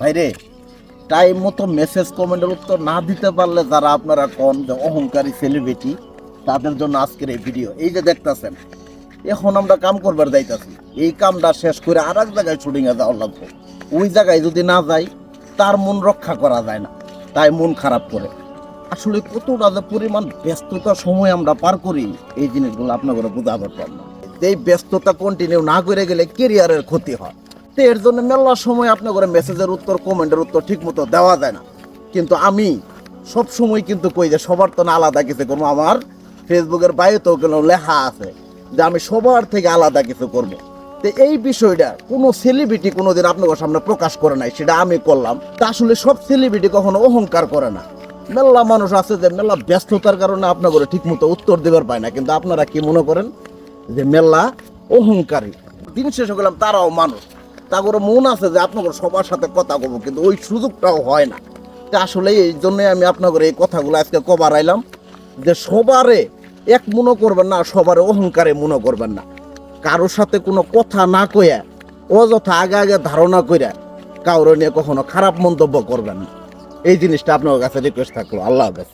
ভাইরে টাইম মতো মেসেজ কমেন্টের উত্তর না দিতে পারলে যারা আপনারা কন যে অহংকারী সেলিব্রিটি তাদের জন্য আজকের এই ভিডিও এই যে দেখতাছেন, এখন আমরা কাম করবার যাইতাছি। এই কামটা শেষ করে আর এক জায়গায় শুটিং এ যাওয়ার লাগবে। ওই জায়গায় যদি না যাই, তার মন রক্ষা করা যায় না। তাই মন খারাপ করে। আসলে কতটা যে পরিমাণ ব্যস্ততার সময় আমরা পার করি, এই জিনিসগুলো আপনাদের বোঝাতে পারলাম না এই ব্যস্ততা কন্টিনিউ না করে গেলে কেরিয়ারের ক্ষতি হয়। তো এর জন্য মেলার সময় আপনার মেসেজের উত্তর কমেন্টের উত্তর ঠিক মতো দেওয়া যায় না। কিন্তু আমি সব সময় কিন্তু কই যে সবার তো না আলাদা কিছু করব। আমার ফেসবুকের বাইরেতেও কেন লেখা আছে যে আমি সবার থেকে আলাদা কিছু করব। তো এই বিষয়টা কোনো সেলিব্রিটি কোনোদিন আপনাদের সামনে প্রকাশ করে নাই, সেটা আমি করলাম। তা আসলে সব সেলিব্রিটি কখনো অহংকার করে না। মেলা মানুষ আছে যে মেলা ব্যস্ততার কারণে আপনাদের ঠিক মতো উত্তর দেবার পায় না। কিন্তু আপনারা কি মনে করেন যে মেলা অহংকারী? দিন শেষ করলাম তারাও মানুষ। তা করে মন আছে যে আপনাদের সবার সাথে কথা বলব, কিন্তু ওই সুযোগটাও হয় না। তা আসলে এই জন্যই আমি আপনাদের এই কথাগুলো আজকে কবার আইলাম, যে সবারে এক মনে করবেন না, সবারে অহংকারে মনে করবেন না। কারোর সাথে কোনো কথা না কইয়া, অযথা আগে আগে ধারণা কইরা কারও নিয়ে কখনো খারাপ মন্তব্য করবেন না। এই জিনিসটা আপনার কাছে রিকোয়েস্ট থাকল। আল্লাহ হাফেজ।